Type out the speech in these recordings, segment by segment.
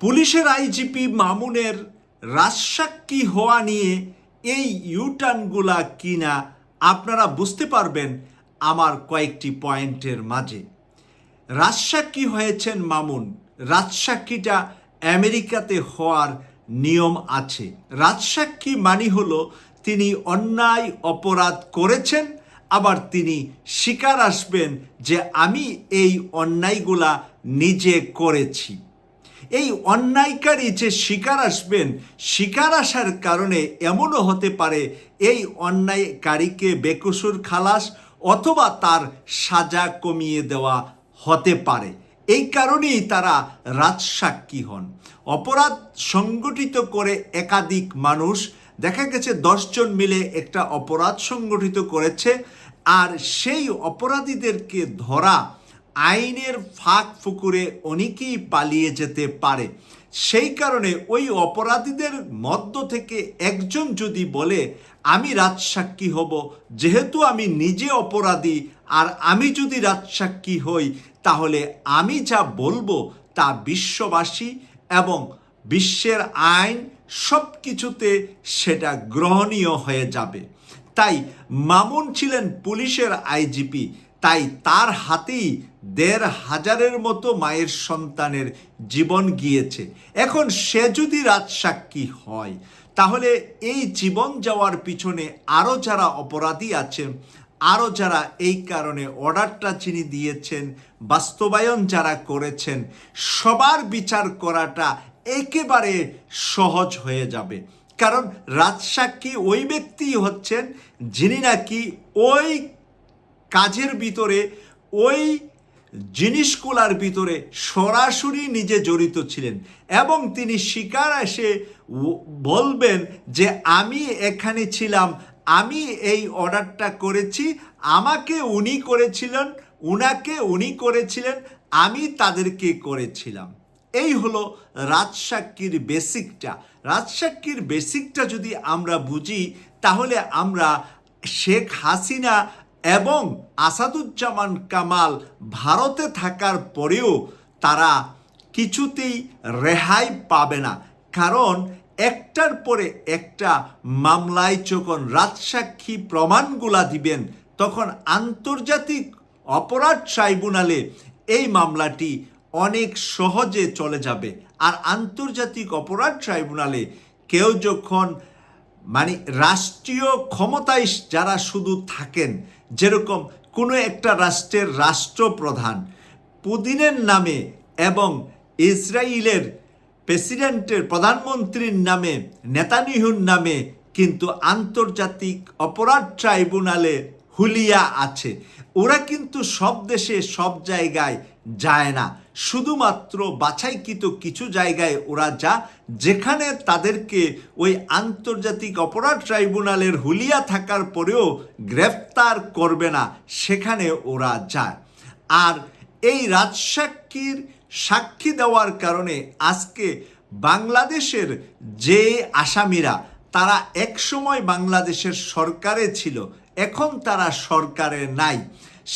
পুলিশের আইজিপি মামুনের রাজসাক্ষী হওয়া নিয়ে এই ইউটার্নগুলা কিনা আপনারা বুঝতে পারবেন আমার কয়েকটি পয়েন্টের মাঝে। রাজসাক্ষী হয়েছেন মামুন। রাজসাক্ষীটা আমেরিকাতে হওয়ার নিয়ম আছে। রাজসাক্ষী মানি হলো তিনি অন্যায় অপরাধ করেছেন, আবার তিনি স্বীকার আসবেন যে আমি এই অন্যায়গুলা নিজে করেছি। এই অন্যায়কারী যে শিকার আসবেন, শিকার আসার কারণে এমনও হতে পারে এই অন্যায়কারীকে বেকসুর খালাস অথবা তার সাজা কমিয়ে দেওয়া হতে পারে। এই কারণেই তারা রাজসাক্ষী হন। অপরাধ সংগঠিত করে একাধিক মানুষ, দেখা গেছে দশজন মিলে একটা অপরাধ সংগঠিত করেছে, আর সেই অপরাধীদেরকে ধরা আইনের ফাঁক ফুকুরে অনেকেই পালিয়ে যেতে পারে। সেই কারণে ওই অপরাধীদের মধ্য থেকে একজন যদি বলে, আমি রাজসাক্ষী হব, যেহেতু আমি নিজে অপরাধী, আর আমি যদি রাজসাক্ষী হই, তাহলে আমি যা বলব তা বিশ্ববাসী এবং বিশ্বের আইন সব কিছুতে সেটা গ্রহণীয় হয়ে যাবে। তাই মামুন ছিলেন পুলিশের আইজিপি, তাই তার হাতেই দেড় হাজারের মতো মায়ের সন্তানের জীবন গিয়েছে। এখন সে যদি রাজসাক্ষী হয়, তাহলে এই জীবন যাওয়ার পিছনে আরও যারা অপরাধী আছেন আরও যারা এই কারণে অর্ডারটা যিনি দিয়েছেন, বাস্তবায়ন যারা করেছেন, সবার বিচার করাটা একেবারে সহজ হয়ে যাবে। কারণ রাজসাক্ষী ওই ব্যক্তি হচ্ছেন যিনি নাকি ওই কাজের ভিতরে ওই জিনিসগুলার ভিতরে সরাসরি নিজে জড়িত ছিলেন এবং তিনি শিকার এসে বলবেন যে, আমি এখানে ছিলাম, আমি এই অর্ডারটা করেছি, আমাকে উনি করেছিলেন, উনাকে উনি করেছিলেন, আমি তাদেরকে করেছিলাম। এই হলো রাজসাক্ষীর বেসিকটা। রাজসাক্ষীর বেসিকটা যদি আমরা বুঝি, তাহলে আমরা শেখ হাসিনা এবং আসাদুজ্জামান কামাল ভারতে থাকার পরেও তারা কিছুতেই রেহাই পাবে না। কারণ একটার পরে একটা মামলায় যখন রাজসাক্ষী প্রমাণগুলা দিবেন, তখন আন্তর্জাতিক অপরাধ ট্রাইব্যুনালে এই মামলাটি অনেক সহজে চলে যাবে। আর আন্তর্জাতিক অপরাধ ট্রাইব্যুনালে কেউ যখন মানে রাষ্ট্রীয় ক্ষমতায় যারা শুধু থাকেন যেরকম কোনো একটা রাষ্ট্রের রাষ্ট্রপ্রধান পুদিনের নামে এবং ইসরায়েলের প্রেসিডেন্টের প্রধানমন্ত্রীর নামে নেতানিহুর নামে কিন্তু আন্তর্জাতিক অপরাধ ট্রাইব্যুনালে হুলিয়া আছে। ওরা কিন্তু সব দেশে সব জায়গায় যায় না। শুধুমাত্র বাছাইকৃত কিছু জায়গায় ওরা যা যেখানে তাদেরকে ওই আন্তর্জাতিক অপরাধ ট্রাইব্যুনালের হুলিয়া থাকার পরেও গ্রেফতার করবে না, সেখানে ওরা যায়। আর এই রাজসাক্ষীর সাক্ষী দেওয়ার কারণে আজকে বাংলাদেশের যে আসামিরা তারা একসময় বাংলাদেশের সরকারে ছিল, এখন তারা সরকারে নাই।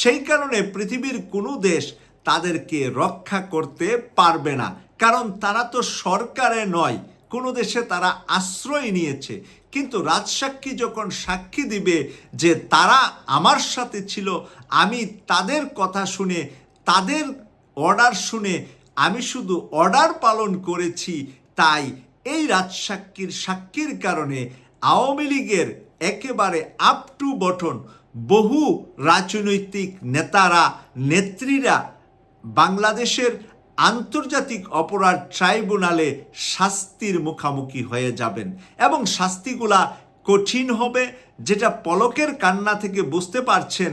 সেই কারণে পৃথিবীর কোনো দেশ তাদেরকে রক্ষা করতে পারবে না। কারণ তারা তো সরকারে নয়, কোনো দেশে তারা আশ্রয় নিয়েছে। কিন্তু রাজসাক্ষী যখন সাক্ষী দিবে যে তারা আমার সাথে ছিল, আমি তাদের কথা শুনে, তাদের অর্ডার শুনে, আমি শুধু অর্ডার পালন করেছি, তাই এই রাজসাক্ষীর সাক্ষীর কারণে আওয়ামী লীগের একেবারে আপ টু বটন বহু রাজনৈতিক নেতারা, নেত্রীরা বাংলাদেশের আন্তর্জাতিক অপরাধ ট্রাইব্যুনালে শাস্তির মুখামুখি হয়ে যাবেন এবং শাস্তিগুলা কঠিন হবে, যেটা পলকের কান্না থেকে বুঝতে পারছেন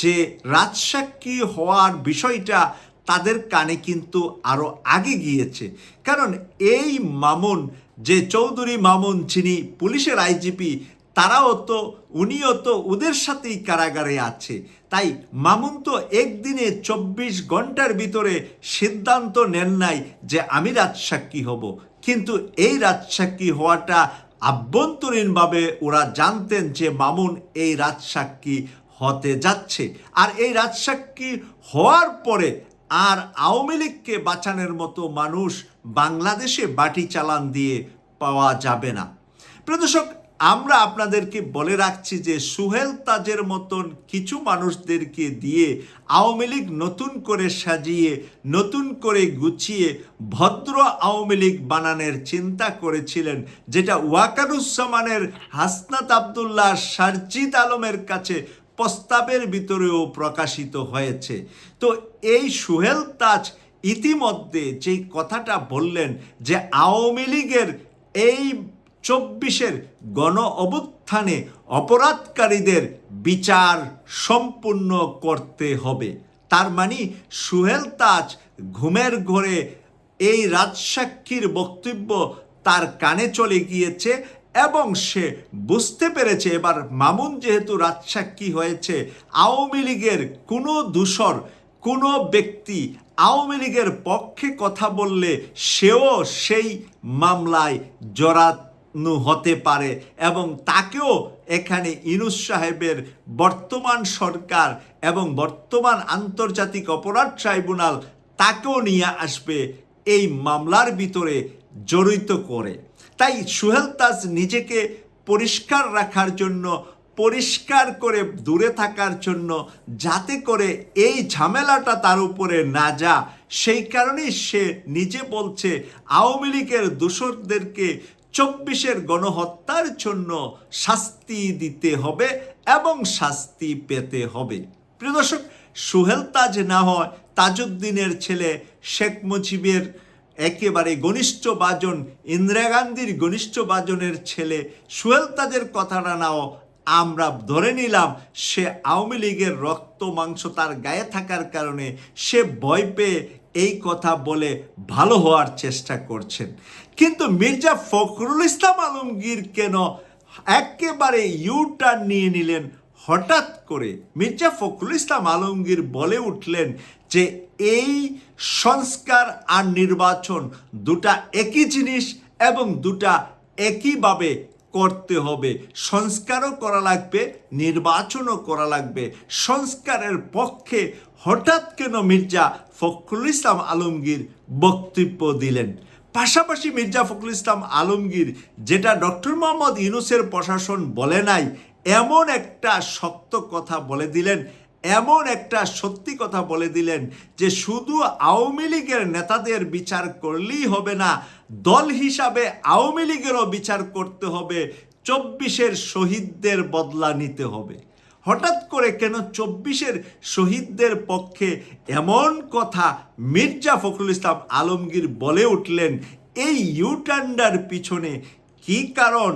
যে রাজসাক্ষী হওয়ার বিষয়টা তাদের কানে কিন্তু আরও আগে গিয়েছে। কারণ এই মামুন, যে চৌধুরী মামুন, যিনি পুলিশের আইজিপি, তারাও তো, উনিও তো ওদের সাথেই কারাগারে আছে। তাই মামুন তো একদিনে চব্বিশ ঘণ্টার ভিতরে সিদ্ধান্ত নেন নাই যে আমি রাজসাক্ষী হব। কিন্তু এই রাজসাক্ষী হওয়াটা আভ্যন্তরীণভাবে ওরা জানতেন যে মামুন এই রাজসাক্ষী হতে যাচ্ছে। আর এই রাজসাক্ষী হওয়ার পরে আর আওয়ামী লীগকে বাঁচানোর মতো মানুষ বাংলাদেশে বাটি চালান দিয়ে পাওয়া যাবে না। প্রদর্শক আমরা আপনাদেরকে বলে রাখছি যে সুহেল তাজের মতন কিছু মানুষদেরকে দিয়ে আওয়ামী লীগ নতুন করে সাজিয়ে, নতুন করে গুছিয়ে ভদ্র আওয়ামী লীগ বানানোর চিন্তা করেছিলেন, যেটা ওয়াকারুজ্জামানের হাসনাত আবদুল্লাহ সারজিদ আলমের কাছে প্রস্তাবের ভিতরেও প্রকাশিত হয়েছে। তো এই সুহেল তাজ ইতিমধ্যে যেই কথাটা বললেন যে আওয়ামী লীগের এই চব্বিশের গণ অভ্যুত্থানে অপরাধকারীদের বিচার সম্পূর্ণ করতে হবে। তার মানে সুহেল তাজ ঘুমের ঘরে এই রাজসাক্ষীর বক্তব্য তার কানে চলে গিয়েছে এবং সে বুঝতে পেরেছে, এবার মামুন যেহেতু রাজসাক্ষী হয়েছে, আওয়ামী লীগের কোনো দূষর, কোনো ব্যক্তি আওয়ামী লীগের পক্ষে কথা বললে সেও সেই মামলায় জড়ানো হতে পারে এবং তাকেও এখানে ইনুস সাহেবের বর্তমান সরকার এবং বর্তমান আন্তর্জাতিক অপরাধ ট্রাইব্যুনাল তাকেও নিয়ে আসবে এই মামলার ভিতরে জড়িত করে। তাই সুহেল তাজ নিজেকে পরিষ্কার রাখার জন্য, পরিষ্কার করে দূরে থাকার জন্য, যাতে করে এই ঝামেলাটা তার উপরে না যা। সেই কারণেই সে নিজে বলছে, আওয়ামী লীগের দূষরদেরকে চব্বিশের গণহত্যার জন্য শাস্তি দিতে হবে এবং শাস্তি পেতে হবে। প্রিয় দর্শক সুহেল তাজ না হয় তাজউদ্দিনের ছেলে শেখ মুজিবের একেবারে ঘনিষ্ঠ বাজন, ইন্দিরা গান্ধীর ঘনিষ্ঠ বাজনের ছেলে সুহেল তাজের কথাটা নাও, আমরা ধরে নিলাম সে আওয়ামী লীগের রক্ত মাংস তার গায়ে থাকার কারণে সে ভয় পেয়ে এই কথা বলে ভালো হওয়ার চেষ্টা করছেন। কিন্তু মির্জা ফখরুল ইসলাম আলমগীর কেন একেবারে ইউ টার্ন নিয়ে নিলেন? হঠাৎ করে মির্জা ফখরুল ইসলাম আলমগীর বলে উঠলেন যে এই সংস্কার আর নির্বাচন দুটা একই জিনিস এবং দুটা একইভাবে করতে হবে। সংস্কারও করা লাগবে, নির্বাচনও করা লাগবে। সংস্কারের পক্ষে হঠাৎ কেন মির্জা ফখরুল ইসলাম আলমগীর বক্তব্য দিলেন? পাশাপাশি মির্জা ফখরুল ইসলাম আলমগীর, যেটা ডক্টর মোহাম্মদ ইউনুসের প্রশাসন বলে নাই, এমন একটা শক্ত কথা বলে দিলেন। এমন একটা সত্যি কথা বলে দিলেন যে শুধু আওয়ামী লীগের নেতাদের বিচার করলেই হবে না, দল হিসাবে আওয়ামী লীগেরও বিচার করতে হবে, চব্বিশের শহীদদের বদলা নিতে হবে। হঠাৎ করে কেন চব্বিশের শহীদদের পক্ষে এমন কথা মির্জা ফখরুল ইসলাম আলমগীর বলে উঠলেন, এই ইউটান্ডার পিছনে কি কারণ?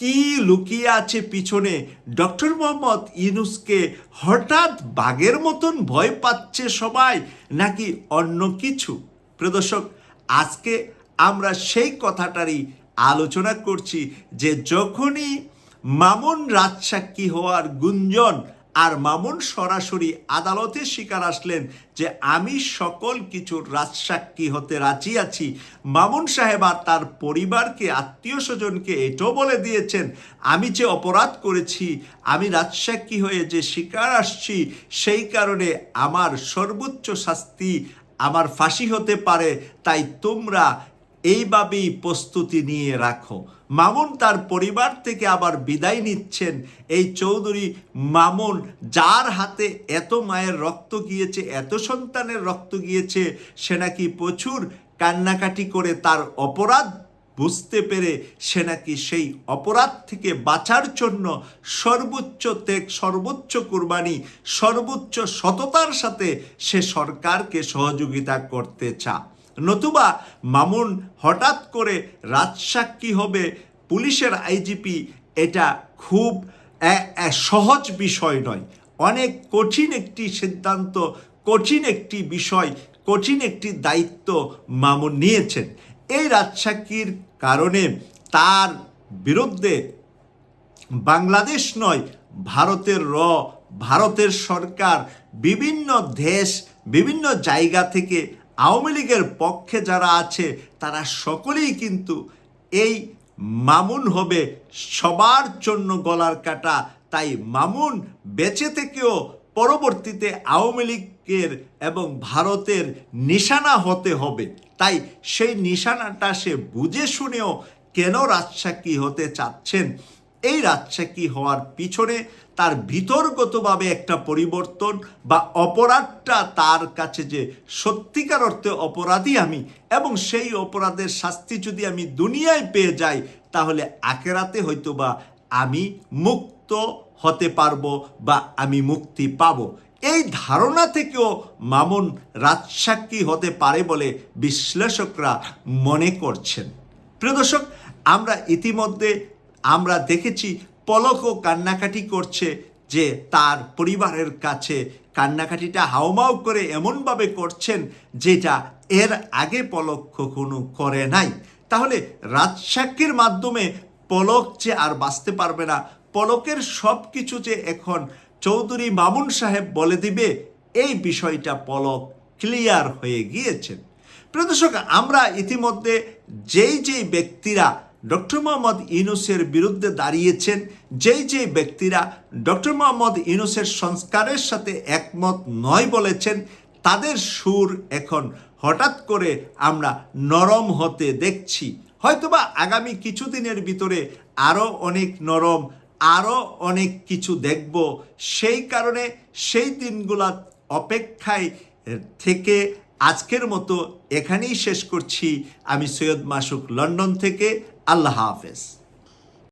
কি লুকিয়ে আছে পিছনে? ডক্টর মোহাম্মদ ইউনুসকে হঠাৎ বাঘের মতন ভয় পাচ্ছে সবাই, নাকি অন্য কিছু? প্রদর্শক, আজকে আমরা সেই কথাটারই আলোচনা করছি যে যখনই মামুন রাজসাক্ষী হওয়ার গুঞ্জন আর মামুন সরাসরি আদালতের শিকার আসলেন যে আমি সকল কিছুর রাজসাক্ষী হতে রাজি আছি। মামুন সাহেব আর তার পরিবারকে, আত্মীয় স্বজনকে এটাও বলে দিয়েছেন, আমি যে অপরাধ করেছি, আমি রাজসাক্ষী হয়ে যে শিকার আসছি, সেই কারণে আমার সর্বোচ্চ শাস্তি আমার ফাঁসি হতে পারে, তাই তোমরা এইভাবেই প্রস্তুতি নিয়ে রাখো। মামুন তার পরিবার থেকে আবার বিদায় নিচ্ছেন। এই চৌধুরী মামুন, যার হাতে এত মায়ের রক্ত গিয়েছে, এত সন্তানের রক্ত গিয়েছে, সে নাকি প্রচুর কান্নাকাটি করে তার অপরাধ বুঝতে পেরে সে নাকি সেই অপরাধ থেকে বাঁচার জন্য সর্বোচ্চ ত্যাগ, সর্বোচ্চ কুরবানি, সর্বোচ্চ সততার সাথে সে সরকারকে সহযোগিতা করতে চা নতুবা মামুন হঠাৎ করে রাজসাক্ষী হবে পুলিশের আইজিপি, এটা খুব সহজ বিষয় নয়। অনেক কঠিন একটি সিদ্ধান্ত, কঠিন একটি বিষয়, কঠিন একটি দায়িত্ব মামুন নিয়েছেন। এই রাজসাক্ষীর কারণে তার বিরুদ্ধে বাংলাদেশ নয়, ভারতের র, ভারতের সরকার, বিভিন্ন দেশ, বিভিন্ন জায়গা থেকে আওয়ামী লীগের পক্ষে যারা আছে, তারা সকলেই কিন্তু এই মামুন হবে সবার জন্য গলার কাটা। তাই মামুন বেঁচে থেকেও পরবর্তীতে আওয়ামী লীগের এবং ভারতের নিশানা হতে হবে। তাই সেই নিশানাটা সে বুঝে শুনেও কেন রাজসাক্ষী হতে চাচ্ছেন? এই রাজসাক্ষী হওয়ার পিছনে তার ভিতরগতভাবে একটা পরিবর্তন বা অপরাধটা তার কাছে যে সত্যিকার অর্থে অপরাধী আমি এবং সেই অপরাধের শাস্তি যদি আমি দুনিয়ায় পেয়ে যাই, তাহলে আকেরাতে হয়তো বা আমি মুক্ত হতে পারব বা আমি মুক্তি পাবো। এই ধারণা থেকেও মামুন রাজসাক্ষী হতে পারে বলে বিশ্লেষকরা মনে করছেন। প্রিয় দর্শক, আমরা ইতিমধ্যে আমরা দেখেছি পলকও কান্নাকাটি করছে যে তার পরিবারের কাছে। কান্নাকাটিটা হাউমাউ করে এমনভাবে করছেন যেটা এর আগে পলক কখনো করে নাই। তাহলে রাজসাক্ষীর মাধ্যমে পলক যে আর বাঁচতে পারবে না, পলকের সব কিছু যে এখন চৌধুরী মামুন সাহেব বলে দিবে, এই বিষয়টা পলক ক্লিয়ার হয়ে গিয়েছেন প্রদর্শক আমরা ইতিমধ্যে যেই যেই ব্যক্তিরা ডক্টর মোহাম্মদ ইউনুসের বিরুদ্ধে দাঁড়িয়েছেন যেই যেই ব্যক্তিরা ডক্টর মোহাম্মদ ইউনুসের সংস্কারের সাথে একমত নয় বলেছেন, তাদের সুর এখন হঠাৎ করে আমরা নরম হতে দেখছি। হয়তোবা আগামী কিছুদিনের ভিতরে আরও অনেক নরম আরও অনেক কিছু দেখব। সেই কারণে সেই দিনগুলা অপেক্ষায় থেকে আজকের মতো এখানেই শেষ করছি। আমি সৈয়দ মাসুক লন্ডন থেকে আল্লাহ হাফেজ।